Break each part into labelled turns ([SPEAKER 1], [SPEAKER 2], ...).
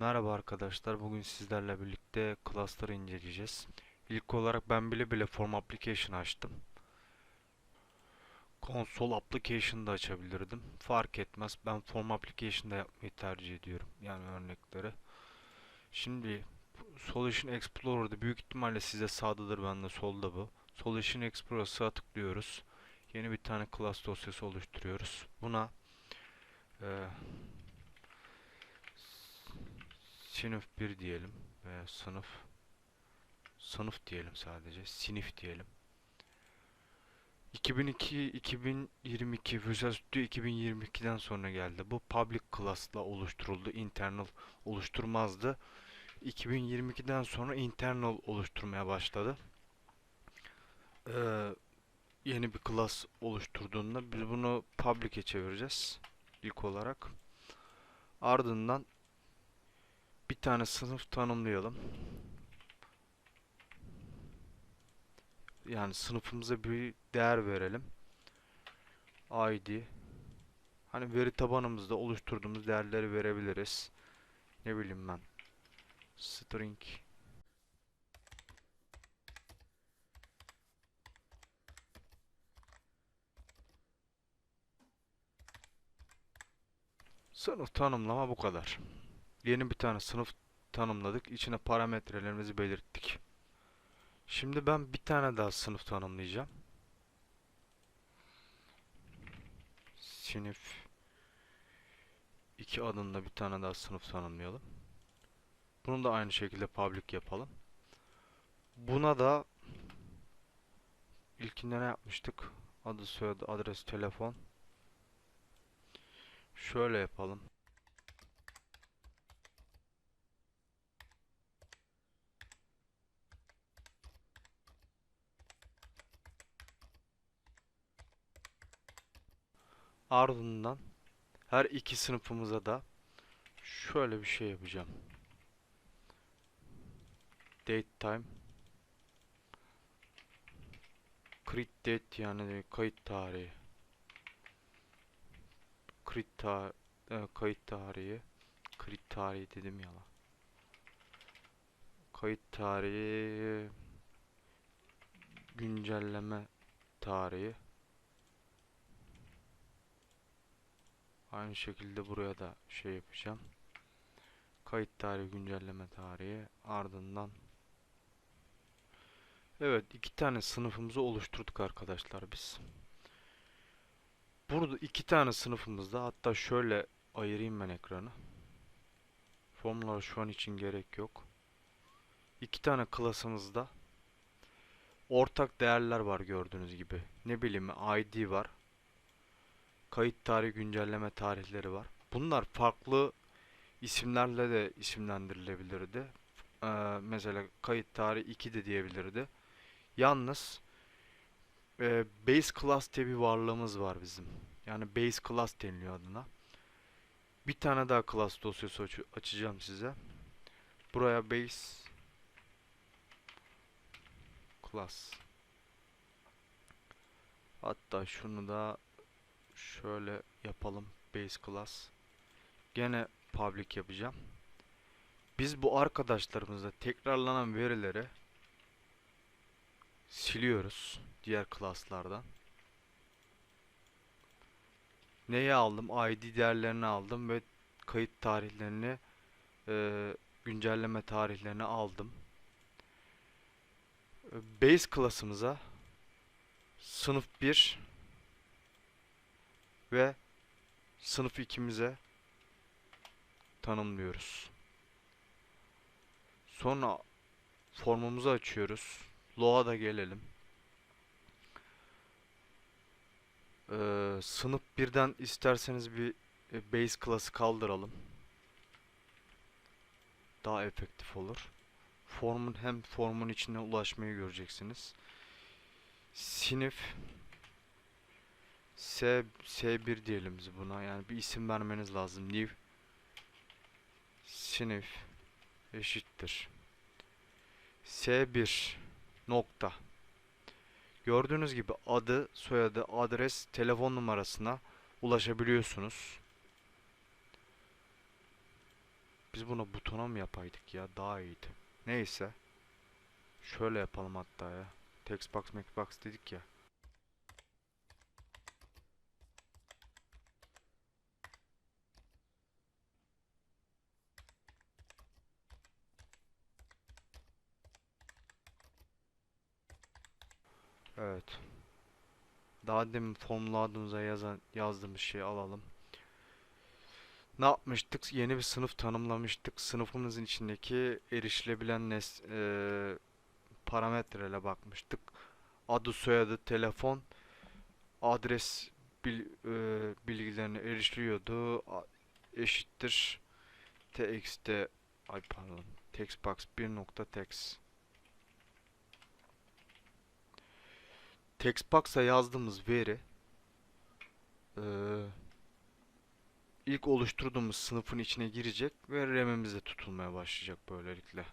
[SPEAKER 1] Merhaba arkadaşlar. Bugün sizlerle birlikte class'ları inceleyeceğiz. İlk olarak ben bile bile Form Application açtım. Console Application da açabilirdim. Fark etmez. Ben Form Application'da yapmayı tercih ediyorum. Yani örnekleri. Şimdi Solution Explorer'da büyük ihtimalle size sağdadır bende solda bu. Solution Explorer'a tıklıyoruz. Yeni bir tane class dosyası oluşturuyoruz. Buna eee Sınıf 1 diyelim veya sınıf sınıf diyelim sadece sinif diyelim. 2002 2022 Visual Studio 2022'den sonra geldi. Bu public class'la oluşturuldu internal oluşturmazdı. 2022'den sonra internal oluşturmaya başladı. Ee, yeni bir class oluşturduğunda biz bunu public'e çevireceğiz ilk olarak. Ardından bir tane sınıf tanımlayalım. Yani sınıfımıza bir değer verelim. ID. Hani veri tabanımızda oluşturduğumuz değerleri verebiliriz. Ne bileyim ben. String. Sınıf tanımlama bu kadar. Yeni bir tane sınıf tanımladık. İçine parametrelerimizi belirttik. Şimdi ben bir tane daha sınıf tanımlayacağım. Sınıf 2 adında bir tane daha sınıf tanımlayalım. Bunu da aynı şekilde public yapalım. Buna da ilkinde ne yapmıştık? Adı, soyadı, adres, telefon. Şöyle yapalım. Ardından her iki sınıfımıza da şöyle bir şey yapacağım. Date time Crit date yani kayıt tarihi Crit ta e, kayıt tarihi Crit tarihi dedim ya lan. Kayıt tarihi güncelleme tarihi Aynı şekilde buraya da şey yapacağım. Kayıt tarihi, güncelleme tarihi ardından Evet, iki tane sınıfımızı oluşturduk arkadaşlar biz. Burada iki tane sınıfımızda hatta şöyle ayırayım ben ekranı. Formlara şu an için gerek yok. İki tane klasımızda ortak değerler var gördüğünüz gibi. Ne bileyim ID var kayıt tarihi güncelleme tarihleri var. Bunlar farklı isimlerle de isimlendirilebilirdi. Ee, mesela kayıt tarihi 2 de diyebilirdi. Yalnız e, base class diye bir varlığımız var bizim. Yani base class deniliyor adına. Bir tane daha class dosyası aç açacağım size. Buraya base class Hatta şunu da Şöyle yapalım. Base class. Gene public yapacağım. Biz bu arkadaşlarımızda tekrarlanan verileri siliyoruz diğer klaslardan. Neyi aldım? ID değerlerini aldım ve kayıt tarihlerini e, güncelleme tarihlerini aldım. Base klasımıza sınıf 1 ve sınıf ikimize tanımlıyoruz. Sonra formumuzu açıyoruz. Lo'a da gelelim. Ee, sınıf birden isterseniz bir e, base class'ı kaldıralım. Daha efektif olur. Formun hem formun içine ulaşmayı göreceksiniz. Sinif S S1 diyelim biz buna. Yani bir isim vermeniz lazım. New sınıf eşittir. S1 nokta. Gördüğünüz gibi adı, soyadı, adres, telefon numarasına ulaşabiliyorsunuz. Biz buna butona mı yapaydık ya? Daha iyiydi. Neyse. Şöyle yapalım hatta ya. Textbox, Maxbox dedik ya. Evet. Daha demin formula yazan yazdığımız şeyi alalım. Ne yapmıştık? Yeni bir sınıf tanımlamıştık. Sınıfımızın içindeki erişilebilen nes eee parametreyle bakmıştık. Adı, soyadı, telefon, adres bil eee, bilgilerine erişiliyordu. A- eşittir txt ay pardon textbox 1.text Textbox'a yazdığımız veri eee ilk oluşturduğumuz sınıfın içine girecek ve RAM'imizde tutulmaya başlayacak böylelikle.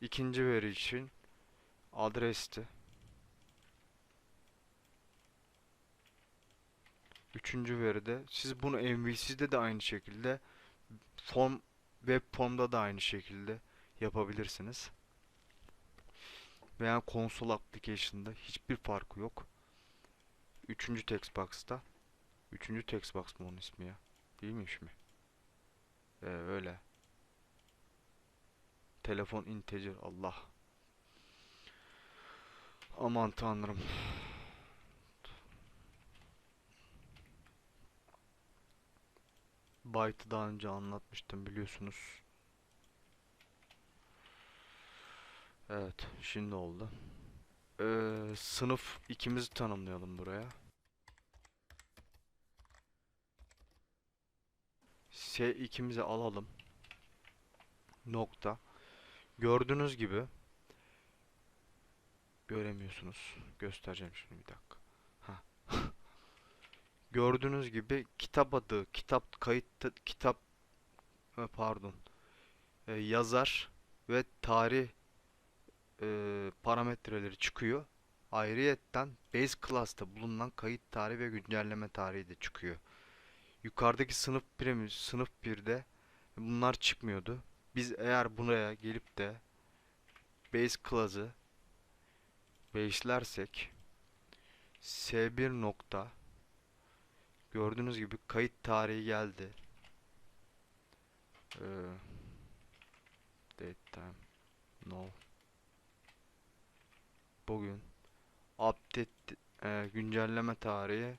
[SPEAKER 1] İkinci veri için adresti. Üçüncü veride siz bunu MVC'de de aynı şekilde form web formda da aynı şekilde yapabilirsiniz. Veya konsol application'da hiçbir farkı yok. Üçüncü textbox'ta. Üçüncü textbox mı onun ismi ya? Değilmiş mi? Ee, öyle. Telefon integer Allah. Aman tanrım. Byte'ı daha önce anlatmıştım biliyorsunuz. Evet, şimdi oldu. Ee, sınıf ikimizi tanımlayalım buraya. S2'mizi alalım. Nokta. Gördüğünüz gibi göremiyorsunuz. Göstereceğim şimdi bir dakika. Gördüğünüz gibi kitap adı, kitap kayıt kitap pardon. e, yazar ve tarih e, parametreleri çıkıyor. Ayrıyetten base class'ta bulunan kayıt tarihi ve güncelleme tarihi de çıkıyor. Yukarıdaki sınıf birimiz sınıf 1'de bunlar çıkmıyordu. Biz eğer buraya gelip de base class'ı base'lersek S1 nokta gördüğünüz gibi kayıt tarihi geldi. Ee, date time no bugün update e, güncelleme tarihi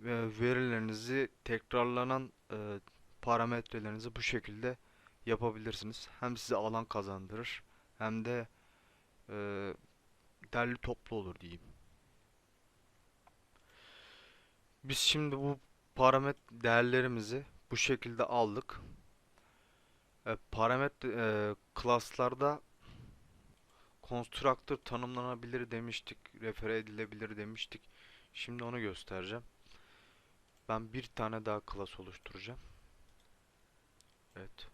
[SPEAKER 1] ve verilerinizi tekrarlanan e, parametrelerinizi bu şekilde yapabilirsiniz. Hem size alan kazandırır hem de e, derli toplu olur diyeyim. Biz şimdi bu parametre değerlerimizi bu şekilde aldık. E, parametre e, class'larda constructor tanımlanabilir demiştik, refere edilebilir demiştik. Şimdi onu göstereceğim. Ben bir tane daha class oluşturacağım. Evet.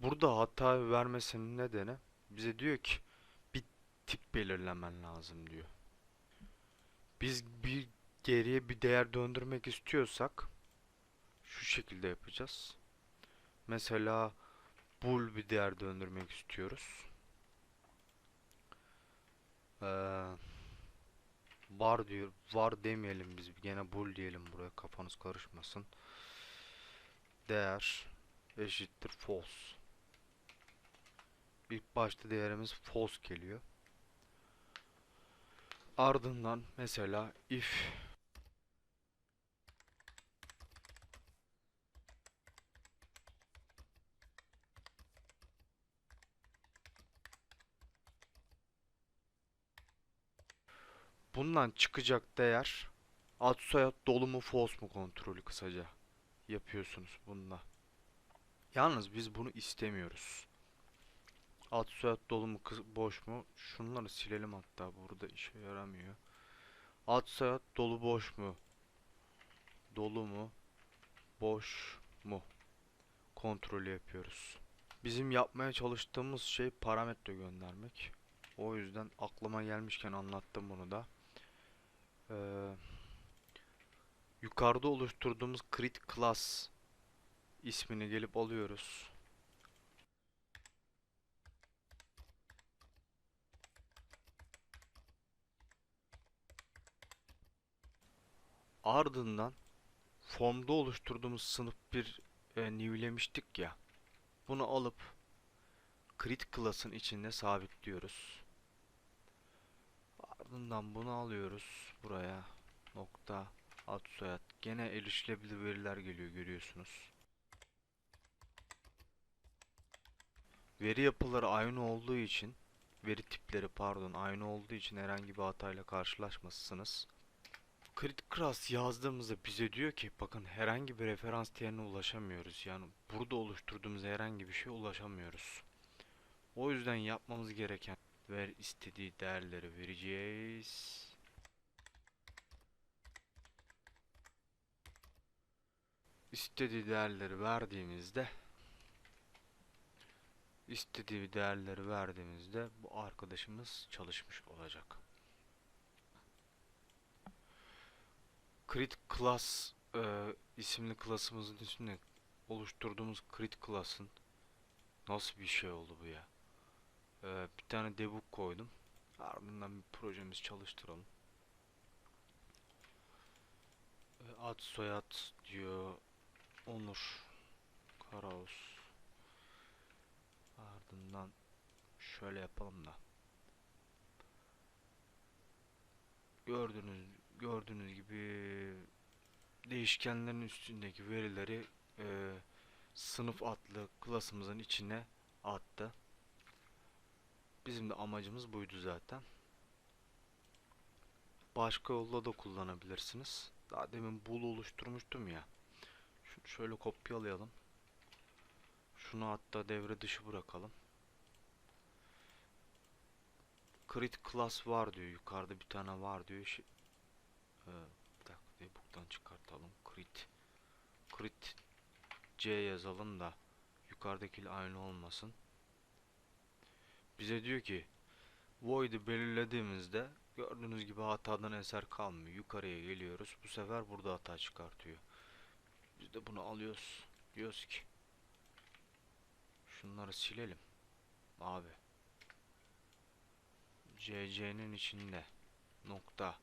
[SPEAKER 1] Burada hata vermesinin nedeni bize diyor ki bir tip belirlemen lazım diyor. Biz bir geriye bir değer döndürmek istiyorsak şu şekilde yapacağız. Mesela bool bir değer döndürmek istiyoruz. Ee, var diyor. Var demeyelim biz. Gene bool diyelim buraya kafanız karışmasın. Değer eşittir false. İlk başta değerimiz false geliyor. Ardından mesela if bundan çıkacak değer ad soyad dolu mu false mu kontrolü kısaca yapıyorsunuz bununla. Yalnız biz bunu istemiyoruz. Ad soyad dolu mu boş mu? Şunları silelim hatta burada işe yaramıyor. Ad soyad dolu boş mu? Dolu mu? Boş mu? Kontrolü yapıyoruz. Bizim yapmaya çalıştığımız şey parametre göndermek. O yüzden aklıma gelmişken anlattım bunu da. Ee, yukarıda oluşturduğumuz create class ismini gelip alıyoruz. Ardından formda oluşturduğumuz sınıf bir e, new'lemiştik ya. Bunu alıp create class'ın içinde sabitliyoruz. Ardından bunu alıyoruz buraya. Nokta ad soyad. Gene erişilebilir veriler geliyor görüyorsunuz. Veri yapıları aynı olduğu için veri tipleri pardon aynı olduğu için herhangi bir hatayla karşılaşmazsınız. Crit Class yazdığımızda bize diyor ki bakın herhangi bir referans değerine ulaşamıyoruz. Yani burada oluşturduğumuz herhangi bir şeye ulaşamıyoruz. O yüzden yapmamız gereken ver istediği değerleri vereceğiz. İstediği değerleri verdiğimizde istediği değerleri verdiğimizde bu arkadaşımız çalışmış olacak. Crit Class e, isimli klasımızın üstüne oluşturduğumuz Crit Class'ın nasıl bir şey oldu bu ya? E, bir tane debug koydum. Ardından bir projemizi çalıştıralım. E, ad soyad diyor Onur Karaos. Ardından şöyle yapalım da. Gördüğünüz gördüğünüz gibi değişkenlerin üstündeki verileri e, sınıf adlı klasımızın içine attı. Bizim de amacımız buydu zaten. Başka yolla da kullanabilirsiniz. Daha demin bool oluşturmuştum ya. Şunu şöyle kopyalayalım. Şunu hatta devre dışı bırakalım. Crit class var diyor. Yukarıda bir tane var diyor. Ee, bir çıkartalım. Crit Crit C yazalım da yukarıdakiyle aynı olmasın. Bize diyor ki void'i belirlediğimizde gördüğünüz gibi hatadan eser kalmıyor. Yukarıya geliyoruz. Bu sefer burada hata çıkartıyor. Biz de bunu alıyoruz. Diyoruz ki şunları silelim. Abi. CC'nin içinde nokta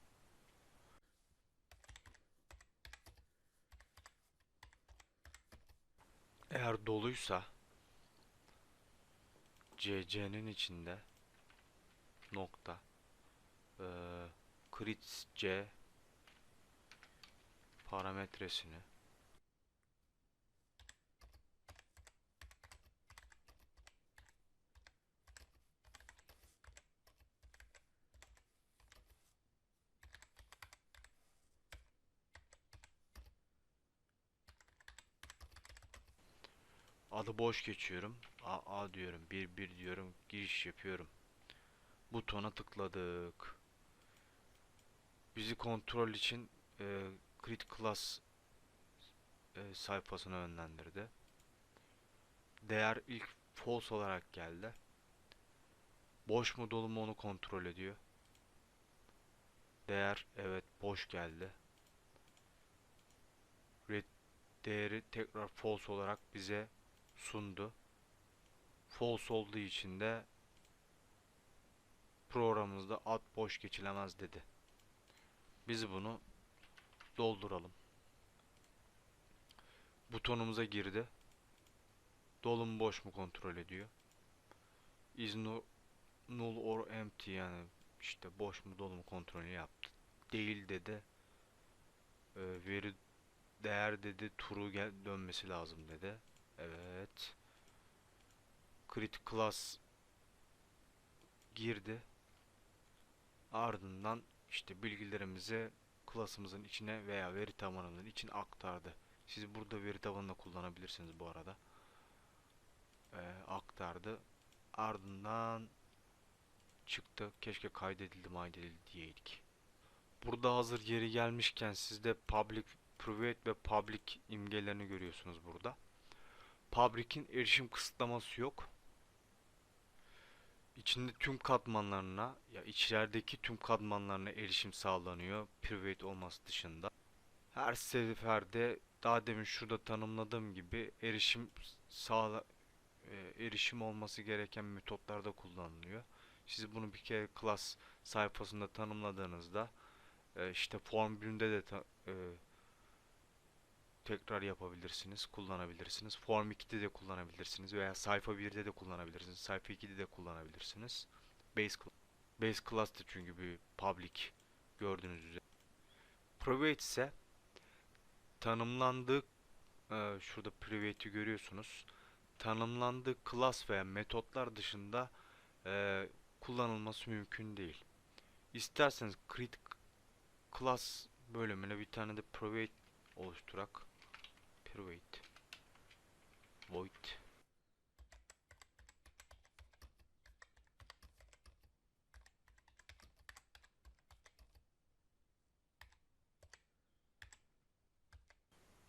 [SPEAKER 1] Eğer doluysa CC'nin içinde nokta eee crit C parametresini Adı boş geçiyorum. A, A diyorum. 1 1 diyorum. Giriş yapıyorum. Butona tıkladık. Bizi kontrol için e, Crit Class e, sayfasına yönlendirdi. Değer ilk false olarak geldi. Boş mu dolu mu onu kontrol ediyor. Değer evet boş geldi. Red değeri tekrar false olarak bize sundu. False olduğu için de programımızda ad boş geçilemez dedi. Biz bunu dolduralım. Butonumuza girdi. Dolu mu boş mu kontrol ediyor. Is no, null or empty yani işte boş mu dolu mu kontrolü yaptı. Değil dedi. Ee, veri değer dedi true gel dönmesi lazım dedi. Evet. Crit class girdi. Ardından işte bilgilerimizi klasımızın içine veya veri tabanımızın içine aktardı. Siz burada veri tabanını kullanabilirsiniz bu arada. Ee, aktardı. Ardından çıktı. Keşke kaydedildi maydedildi diyeydik. Burada hazır yeri gelmişken sizde public, private ve public imgelerini görüyorsunuz burada. Public'in erişim kısıtlaması yok. İçinde tüm katmanlarına ya içerideki tüm katmanlarına erişim sağlanıyor. Private olması dışında. Her seferde daha demin şurada tanımladığım gibi erişim sağla e, erişim olması gereken metotlarda kullanılıyor. Siz bunu bir kere class sayfasında tanımladığınızda e, işte form 1'inde de ta- e, tekrar yapabilirsiniz, kullanabilirsiniz. Form 2'de de kullanabilirsiniz veya sayfa 1'de de kullanabilirsiniz. Sayfa 2'de de kullanabilirsiniz. Base base class da çünkü bir public gördüğünüz üzere. Private ise tanımlandığı e, şurada private'i görüyorsunuz. Tanımlandığı class veya metotlar dışında e, kullanılması mümkün değil. İsterseniz create class bölümüne bir tane de private oluşturak. Private void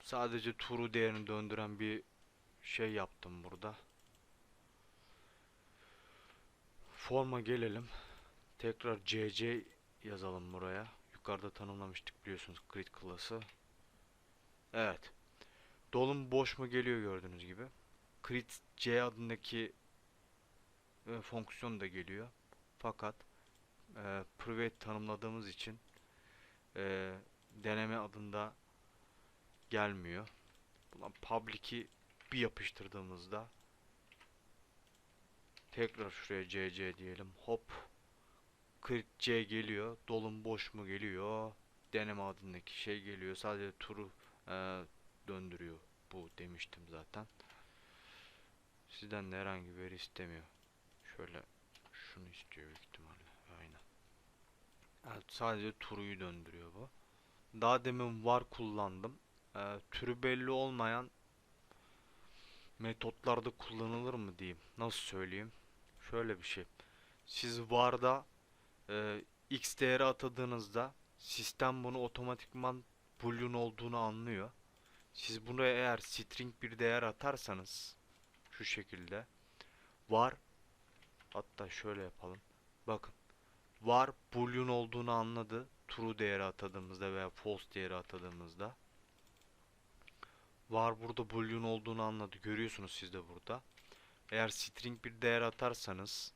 [SPEAKER 1] Sadece true değerini döndüren bir şey yaptım burada. Forma gelelim. Tekrar CC yazalım buraya. Yukarıda tanımlamıştık biliyorsunuz create class'ı. Evet. Dolum boş mu geliyor gördüğünüz gibi. Create C adındaki e, fonksiyon da geliyor. Fakat e, private tanımladığımız için e, deneme adında gelmiyor. Buna public'i bir yapıştırdığımızda tekrar şuraya CC diyelim. Hop 40C geliyor. Dolum boş mu geliyor. Deneme adındaki şey geliyor. Sadece turu e, döndürüyor. Bu demiştim zaten. Sizden de herhangi bir veri istemiyor. Şöyle şunu istiyor büyük ihtimalle. Aynen. Evet, sadece turuyu döndürüyor bu. Daha demin var kullandım. Ee, türü belli olmayan metotlarda kullanılır mı diyeyim. Nasıl söyleyeyim? Şöyle bir şey. Siz varda e, x değeri atadığınızda sistem bunu otomatikman boolean olduğunu anlıyor. Siz bunu eğer string bir değer atarsanız şu şekilde var hatta şöyle yapalım. Bakın var boolean olduğunu anladı. True değeri atadığımızda veya false değeri atadığımızda var burada boolean olduğunu anladı. Görüyorsunuz siz de burada. Eğer string bir değer atarsanız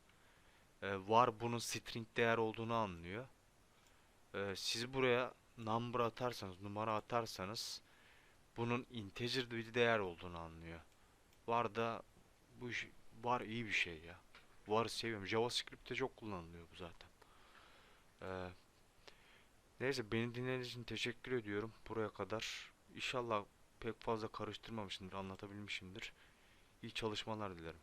[SPEAKER 1] e, var bunun string değer olduğunu anlıyor. E, siz buraya number atarsanız, numara atarsanız bunun integer bir değer olduğunu anlıyor. Var da bu iş, var iyi bir şey ya. Var seviyorum. JavaScript'te çok kullanılıyor bu zaten. Ee, neyse beni dinlediğiniz için teşekkür ediyorum. Buraya kadar. İnşallah pek fazla karıştırmamışımdır, anlatabilmişimdir. İyi çalışmalar dilerim.